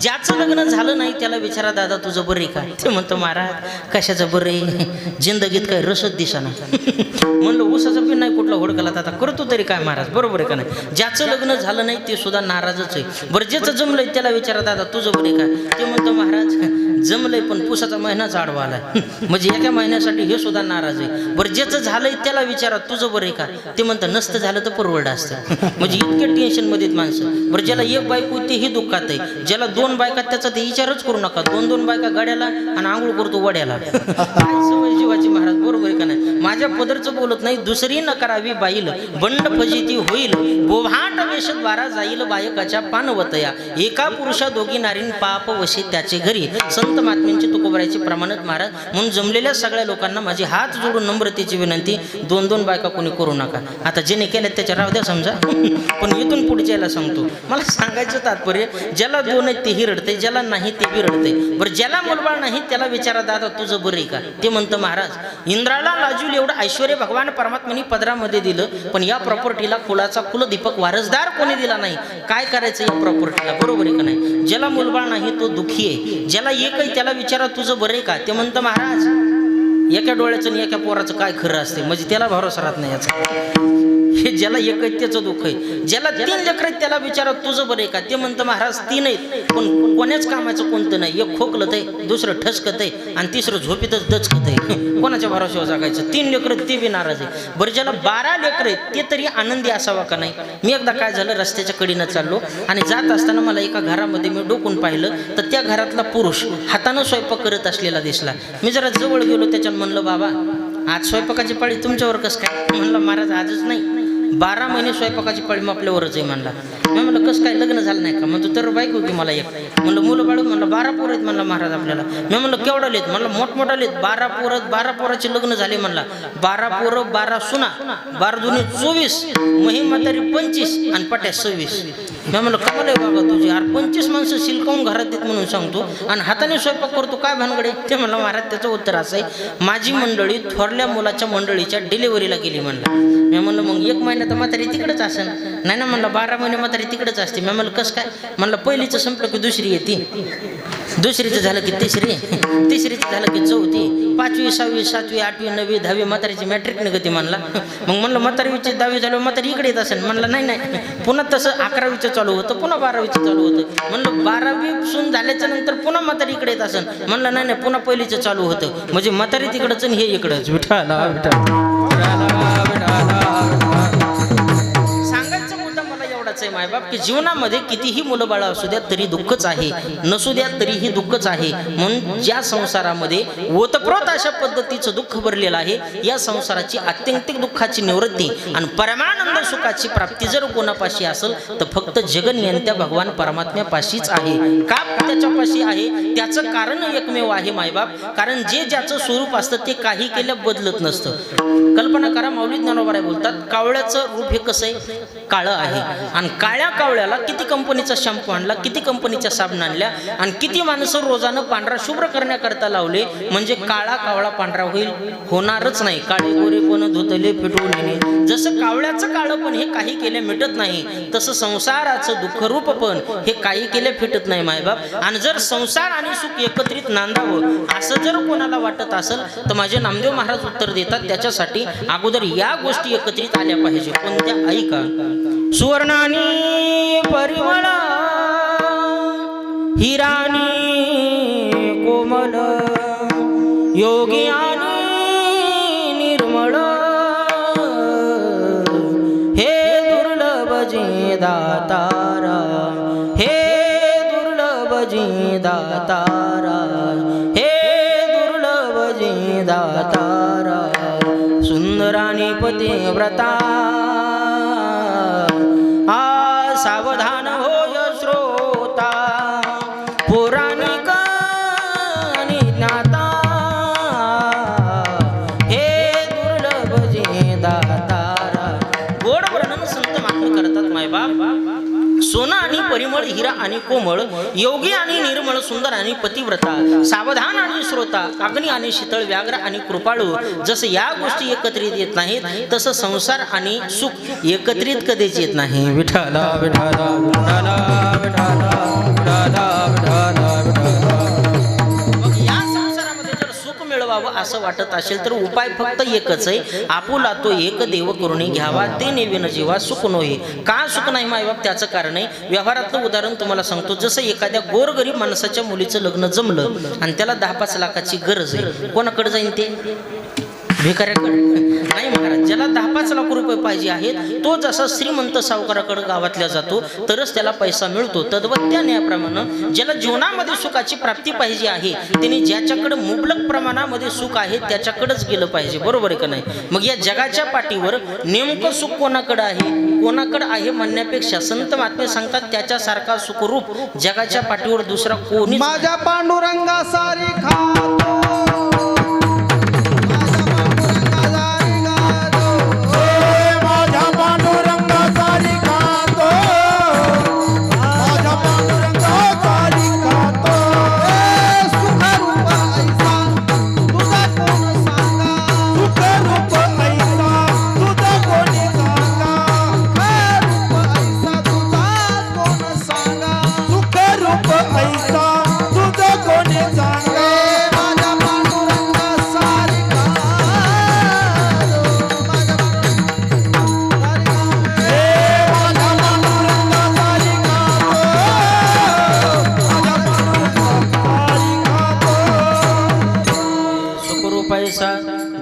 ज्याचं लग्न झालं नाही त्याला विचारा दादा तुझं बरं आहे का? ते म्हणतो महाराज कशाचं बरं आहे जिंदगीत काय रसच दिसाना म्हणलं ऊसाचं पण नाही कुठला होडकला आता? करतो तरी काय महाराज? बरोबर आहे का नाही? ज्याचं लग्न झालं नाही ते सुद्धा नाराजच आहे. बरं ज्याचं जमलंय त्याला विचारा दादा तुझं बरं आहे का? ते म्हणतो जमलंय पण पुसाचा महिनाच आडवा आलाय. म्हणजे एका महिन्यासाठी हे सुद्धा नाराज आहे. बरं ज्याचं झालंय त्याला विचारा तुझं बरं आहे का? ते म्हणतं नसतं झालं तर परवडं असतं. म्हणजे इतके टेन्शनमध्ये माणसं. बरं ज्याला एक बायको तेही दुःखात आहे. ज्याला दोन बायका त्याचा ते विचारच करू नका. दोन दोन बायका गाड्याला आणि आंघोळ करतो वड्याला. सवय जीवाची महाराज बरोबर आहे का नाही? माझ्या पदरचं बोलत नाही दुसरी न करावी बाईल. बंड फजिती होईल. बोभाट वेशत वारा जाईल बायकाच्या पानवतया. एका पुरुषा दोघी नारीन पाप वशी त्याचे घरी. संत महात्म्यांची तुकोबरायची प्रमाणात महाराज म्हणून जमलेल्या सगळ्या लोकांना माझी हात जोडून नम्रतेची विनंती दोन दोन बायका कोणी करू नका. आता ज्याने केल्या त्याच्या राव द्या समजा. पण इथून पुढच्याला सांगतो. मला सांगायचं तात्पर्य ज्याला दोन आहेत तेही रडते ज्याला नाही तेही रडते बरं ज्याला मुलबाळ नाही त्याला विचारा दादा तुझं बरं आहे का? ते म्हणतं महाराज इंद्राला लाजूल एवढं ऐश्वर भगवान परमात्म्याने पदरामध्ये दिलं पण या प्रॉपर्टीला कुलाचा कुलदीपक वारसदार कोणी दिला नाही. काय करायचं या प्रॉपर्टीला बरोबर आहे का नाही? ज्याला मुलबाळ नाही तो दुःखी आहे. ज्याला एक आहे त्याला विचारा तुझं बरं आहे का? ते म्हणतं महाराज एका डोळ्याचं आणि एका पोराचं काय खरं असते म्हणजे त्याला भरोसा राहत नाही याचा. हे ज्याला एक आहे त्याचं दुःख आहे. ज्याला तीन लेकर आहेत त्याला विचारा तुझं बरं आहे का? ते म्हणतं महाराज तीन आहेत. पण कोण्याच कामाचं कोणतं नाही. एक खोकलत आहे दुसरं ठसकत आहे आणि तिसरं झोपीतच दचकत आहे. कोणाच्या भरोशावर जगायचं? तीन लेकर ते बी नाराज आहे. बरं ज्याला बारा लेकर आहेत ते तरी आनंदी असावा का नाही? मी एकदा काय झालं रस्त्याच्या कडीनं चाललो आणि जात असताना मला एका घरामध्ये मी डोकून पाहिलं तर त्या घरातला पुरुष हातानं स्वयंपाक करत असलेला दिसला. मी जरा जवळ गेलो त्याच्यात म्हणलं बाबा आज स्वयंपाकाची पाळी तुमच्यावर कसं काय? म्हणलं महाराज आजच नाही. बारा महिने स्वयंपाकाची पाळी मग आपल्यावरच आहे म्हणला. मी म्हणलं कसं काय लग्न झालं नाही का? म्हणतो तर बायको की मला एक. म्हणलं मुलं बाळू? म्हणलं बारा पोरं आहेत म्हणलं महाराज आपल्याला. मी म्हणलं केवढा लेत म्हणलं मोठमोठा लेत बारा पोरं बारा पोराचे लग्न झाले म्हणला. बारा पोरं बारा सुना बारा जुनी चोवीस मही म्हातारी पंचवीस आणि पट्या सव्वीस. मी म्हणलं कमाल आहे बाबा तुझी. अरे पंचवीस माणसं शिलकावून घरात येत म्हणून सांगतो. आणि हाताने स्वयंपाक करतो काय भानगडे ते म्हणलं महाराज त्याचं उत्तर असं आहे. माझी मंडळी थोरल्या मुलाच्या मंडळीच्या डिलिव्हरीला गेली म्हणलं. मी म्हणलं मग एक महिना तर म्हातारी तिकडंच असेल नाही ना म्हणलं बारा महिने म्हातारी तिकडंच असते. मी म्हणलं कसं काय? म्हणलं पहिलीचं संपलं की दुसरी येते. दुसरीचं झालं की तिसरी. तिसरीचं झालं की चौथी. पाचवी सहावी सातवी आठवी नववी दहावी म्हातारीची मॅट्रिक निघती म्हणला. मग म्हणलं म्हातारीची दहावी झालं म्हातारी इकडे येत असेल. म्हणलं नाही नाही. पुन्हा तसं अकरावीचं चालू होतं पुन्हा बारावीचं चालू होतं. म्हणलं बारावी सून झाल्याच्यानंतर पुन्हा म्हातारी इकडे येत असेल. म्हणलं नाही नाही. पुन्हा पहिलीचं चालू होतं. म्हणजे म्हातारी तिकडंच आणि हे इकडंच. विठाला सांगायचा मुद्दा आहे मायबाप की जीवनामध्ये कितीही मुलं बाळ असू द्या तरी दुःखच आहे. नसू द्या तरीही दुःखच आहे. म्हणून ज्या संसारामध्ये ओतप्रोत अशा पद्धतीचं दुःख भरलेलं आहे या संसाराची आत्यंतिक दुःखाची निवृत्ती आणि परमानंद सुखाची प्राप्ती जर कोणापाशी असेल तर फक्त जगन यांत्या भगवान परमात्म्यापाशीच आहे. का त्याच्यापाशी आहे. त्याचं कारण एकमेव आहे मायबाप. कारण जे ज्याचं स्वरूप असतं ते काही केलं बदलत नसतं. कल्पना करा माऊली ज्ञानोबाराय बोलतात कावळ्याचं रूप हे कसं आहे? काळं आहे. आणि काळ्या कावळ्याला किती कंपनीचा शॅम्पू आणला किती कंपनीच्या साबण आणल्या आणि किती माणसं रोजानं पांढरा शुभ्र करण्याकरता लावले म्हणजे काळा कावळा पांढरा होईल? होणारच नाही. काळे गोरे पण धुतले फिटवून येणे. जसं कावळ्याचं काळं पण हे काही केले मिटत नाही तसं संसाराचं दुःखरूप पण हे काही केले फिटत नाही मायबाप. आणि जर संसार आणि सुख एकत्रित नांदावं असं जर कोणाला वाटत असेल तर माझे नामदेव महाराज उत्तर देतात त्याच्यासाठी अगोदर या गोष्टी एकत्रित आल्या पाहिजे. कोणत्या? ऐका. सुवर्णानी परिमळा हिराणी कोमल योगी दातारा सुंदराणी पती व्रता आ सावधान परिमळ हिरा आणि कोमळ योगी आणि निर्मळ सुंदर आणि पतिव्रता सावधान आणि श्रोता अग्नी आणि शीतळ व्याघ्र आणि कृपाळू जसं या गोष्टी एकत्रित येत नाहीत तसं संसार आणि सुख एकत्रित कधीच येत नाही. विठाला विठाला विठाला विठाला विठाला विठाला असं वाटत असेल तर उपाय फक्त एकच आहे. आपुला तो एक देव करुणी घ्यावा ते नेविन जीवा सुख नोहे का सुख नाही मायबाप त्याचं कारण आहे. व्यवहारातलं उदाहरण तुम्हाला सांगतो. जसं एखाद्या गोरगरीब माणसाच्या मुलीचं लग्न जमलं आणि त्याला दहा पाच लाखाची गरज आहे. कोणाकडे जाईन ते? भिकाऱ्याकडे. दहा पाच लाख रुपये पाहिजे आहेत. तो जसा श्रीमंत सावकाराकडे गावातल्या जातो तरच त्याला पैसा मिळतो. तद्वत त्या न्यायाप्रमाणे ज्याला जीवनामध्ये सुखाची प्राप्ती पाहिजे आहे त्याने ज्याच्याकडे मुबलक प्रमाणामध्ये सुख आहे त्याच्याकडेच गेलं पाहिजे. बरोबर आहे का नाही? मग या जगाच्या पाठीवर नेमकं सुख कोणाकडे आहे? कोणाकडे आहे म्हणण्यापेक्षा संत महात्मे सांगतात त्याच्यासारखा सुखरूप जगाच्या पाठीवर दुसरा कोणी माझ्या पांडुरंगा सारी खातो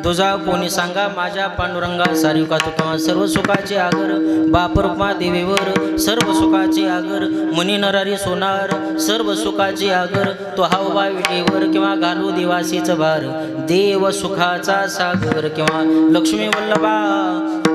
तुझा कोणी सांगा माझ्या पांडुरंगा सारिका तुका सर्व सुखाचे आगर बापरूपा देवीवर सर्व सुखाचे आगर मुनी नरारी सोनार सर्व सुखाचे आगर तो हावबा विटेवर किंवा घालू देवासीच भार देव सुखाचा सागर किंवा लक्ष्मी वल्लभा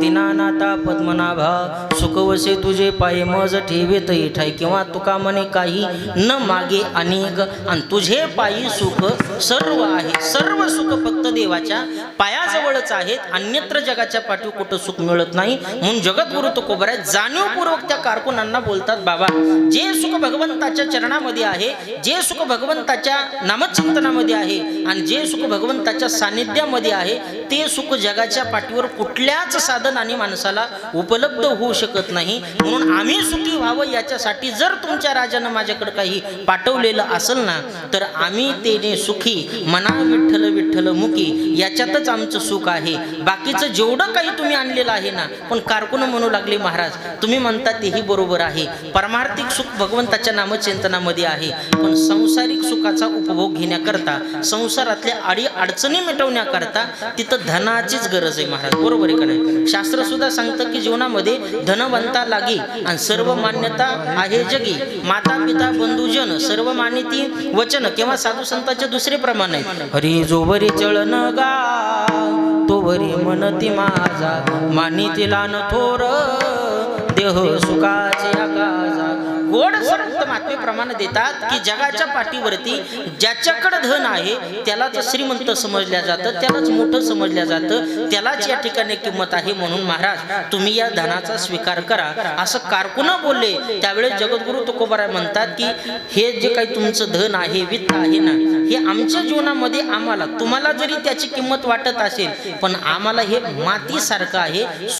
दिनानाथा पद्मनाभा सुखवसे तुझे पाय मज ठेवेत ठाई किंवा तुका म्हणे काही न मागे अनेक. आणि तुझे पायी सुख सर्व आहे. सर्व सुख फक्त देवाच्या पायाजवळच आहेत. अन्यत्र जगाच्या पाठी कुठं सुख मिळत नाही. म्हणून जगद्गुरु तुकोबर जाणीवपूर्वक त्या कारकुनांना बोलतात बाबा जे सुख भगवंताच्या चरणामध्ये आहे जे सुख भगवंताच्या नामचिंतनामध्ये आहे आणि जे सुख भगवंताच्या सानिध्यामध्ये आहे ते सुख जगाच्या पाठीवर कुठल्याच साधन साधनाने माणसाला उपलब्ध होऊ शकत नाही. म्हणून आम्ही सुखी व्हावं याच्यासाठी जर तुमच्या राजानं माझ्याकडे काही पाठवलेलं असेल ना तर आम्ही तेने सुखी मना विठ्ठल विठ्ठल मुखी याच्यातच आमचं सुख आहे. बाकीचं जेवढं काही तुम्ही आणलेलं आहे ना पण कारकुन म्हणू लागले महाराज तुम्ही म्हणता तेही बरोबर आहे. परमार्थिक सुख भगवंताच्या नामचिंतनामध्ये आहे. पण संसारिक सुखाचा उपभोग घेण्याकरता संसारातल्या आडी अडचणी मिटवण्याकरता तिथं धनाचीच गरज आहे महाराज. बरोबर आहे का नाही? शास्त्र सुद्धा सांगतं की जीवनामध्ये धनवंता लागी आणि सर्व मान्यता आहे जगी. माता पिता बंधुजन सर्व मान्यती वचन किंवा साधू संतांचे दुसरे प्रमाण आहे? हरी जोवरी चळन गा तोवरी मनती माझा. मानितीला न थोर देह सुखाचे आकाजा गोड संत मातमी प्रमाण देतात की जगाच्या पाठीवरती ज्याच्याकडे धन आहे त्यालाच श्रीमंत समजल्या जातं त्यालाच मोठं समजल्या जातं त्यालाच या ठिकाणी किंमत आहे म्हणून महाराज तुम्ही या धनाचा स्वीकार करा. असं कारकुना बोलले. त्यावेळेस जगद्गुरु तुकोबाराय म्हणतात की हे जे काही तुमचं धन आहे वित्त आहे ना हे आमच्या जीवनामध्ये आम्हाला तुम्हाला जरी त्याची किंमत वाटत असेल पण आम्हाला हे मातीसारखं आहे